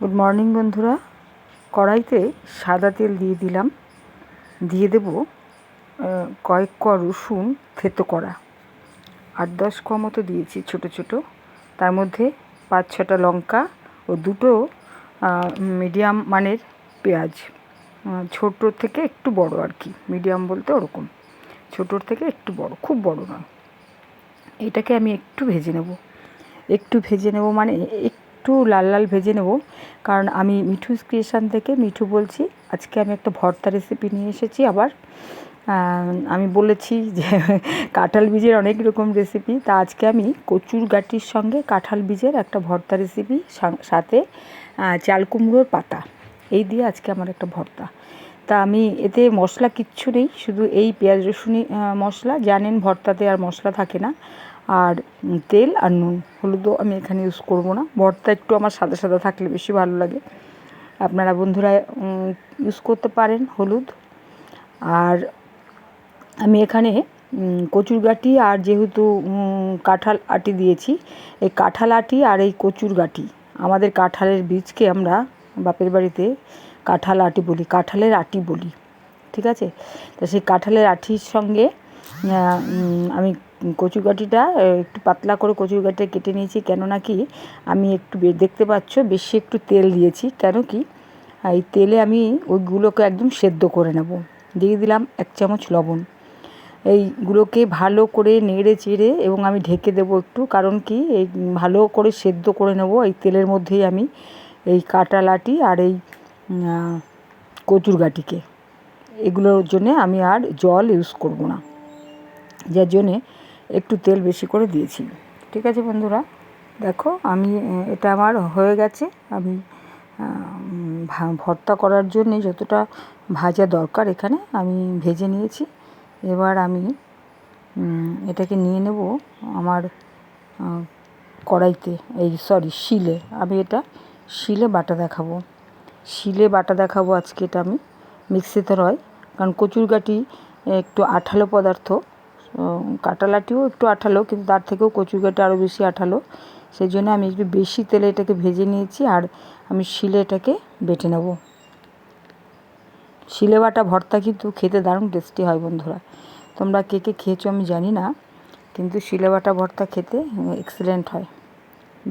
Good morning বন্ধুরা। কড়াইতে সাদা তেল দিয়ে দিলাম। দিয়ে দেব কয়েক ক রসুন থেতো করা। আট দশ ক মতো দিয়েছি ছোট ছোট। তার মধ্যে পাঁচ ছটা লঙ্কা ও দুটো মিডিয়াম মানের পেঁয়াজ। ছোটোর থেকে একটু বড় আর কি। মিডিয়াম বলতে ওরকম। ছোটোর থেকে একটু বড়, খুব বড় নয়। এটাকে আমি একটু ভেজে নেব। একটু ভেজে নেব মানে একটু লাল লাল ভেজে নেব। কারণ আমি মিঠু ক্রিয়েশান থেকে মিঠু বলছি, আজকে আমি একটা ভর্তা রেসিপি নিয়ে এসেছি আবার। আমি বলেছি যে কাঁঠাল বীজের অনেক রকম রেসিপি তা আজকে আমি কচুর গাটির সঙ্গে কাঁঠাল বীজের একটা ভর্তা রেসিপি সাথে চাল কুমড়োর পাতা। এই দিয়ে আজকে আমার একটা ভর্তা। তা আমি এতে মশলা কিচ্ছু নেই, শুধু এই পেঁয়াজ রসুনি মশলা। জানেন ভর্তাতে আর মশলা থাকে না। আর তেল আর নুন, হলুদও আমি এখানে ইউজ করব না। ভর্তা একটু আমার সাদা সাদা থাকলে বেশি ভালো লাগে। আপনারা বন্ধুরা ইউজ করতে পারেন হলুদ। আর আমি এখানে কচুর গাঁটি আর যেহেতু কাঁঠাল আটি দিয়েছি, এই কাঁঠাল আটি আর এই কচুর গাঁটি। আমাদের কাঁঠালের বীজকে আমরা বাপের বাড়িতে কাঁঠাল আটি বলি, কাঁঠালের আটি বলি, ঠিক আছে? তো সেই কাঁঠালের আটির সঙ্গে আমি কচুর গাঁটিটা একটু পাতলা করে কচুর গাঁটিটা কেটে নিয়েছি। কেননা কি, আমি একটু দেখতে পাচ্ছ, বেশি একটু তেল দিয়েছি। কেন কি এই তেলে আমি ওইগুলোকে একদম সেদ্ধ করে নেব। দিয়ে দিলাম এক চামচ লবণ। এইগুলোকে ভালো করে নেড়ে চেড়ে এবং আমি ঢেকে দেবো একটু, কারণ কি, এই ভালো করে সেদ্ধ করে নেব। এই তেলের মধ্যেই আমি এই কাঁটালাটি আর এই আহ, কচুর গাটিকে এগুলোর জন্যে আমি আর জল ইউজ করব না। যার জন্যে একটু তেল বেশি করে দিয়েছি। ঠিক আছে বন্ধুরা? দেখো আমি এটা আমার হয়ে গেছে। আমি ভর্তা করার জন্যে যতটা ভাজা দরকার এখানে আমি ভেজে নিয়েছি। এবার আমি এটাকে নিয়ে নেব আমার কড়াইতে। এই সরি শিলে। আমি এটা শিলে বাটা দেখাবো। শিলে বাটা দেখাবো আজকে এটা আমি মিক্সিতে নয় কারণ কচুর গাটি একটু আঠালো পদার্থ। কাঁটালাটিও একটু আঠালো, কিন্তু তার থেকেও কচুর গাটি আরও বেশি আঠালো। সেই জন্য আমি একটু বেশি তেলে এটাকে ভেজে নিয়েছি, আর আমি শিলে এটাকে বেটে নেব। শিলে বাটা ভর্তা কিন্তু খেতে দারুণ টেস্টি হয় বন্ধুরা। তোমরা কে কে খেয়েছো আমি জানি না, কিন্তু শিলে বাটা ভর্তা খেতে এক্সিলেন্ট হয়।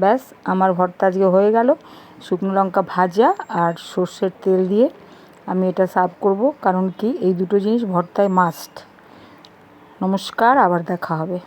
ব্যাস, আমার ভর্তা আজকে হয়ে গেল। শুকনো লঙ্কা ভাজা আর সর্ষের তেল দিয়ে আমি এটা সার্ভ করব, কারণ কি এই দুটো জিনিস ভর্তায় মাস্ট নমস্কার, আবার দেখা হবে।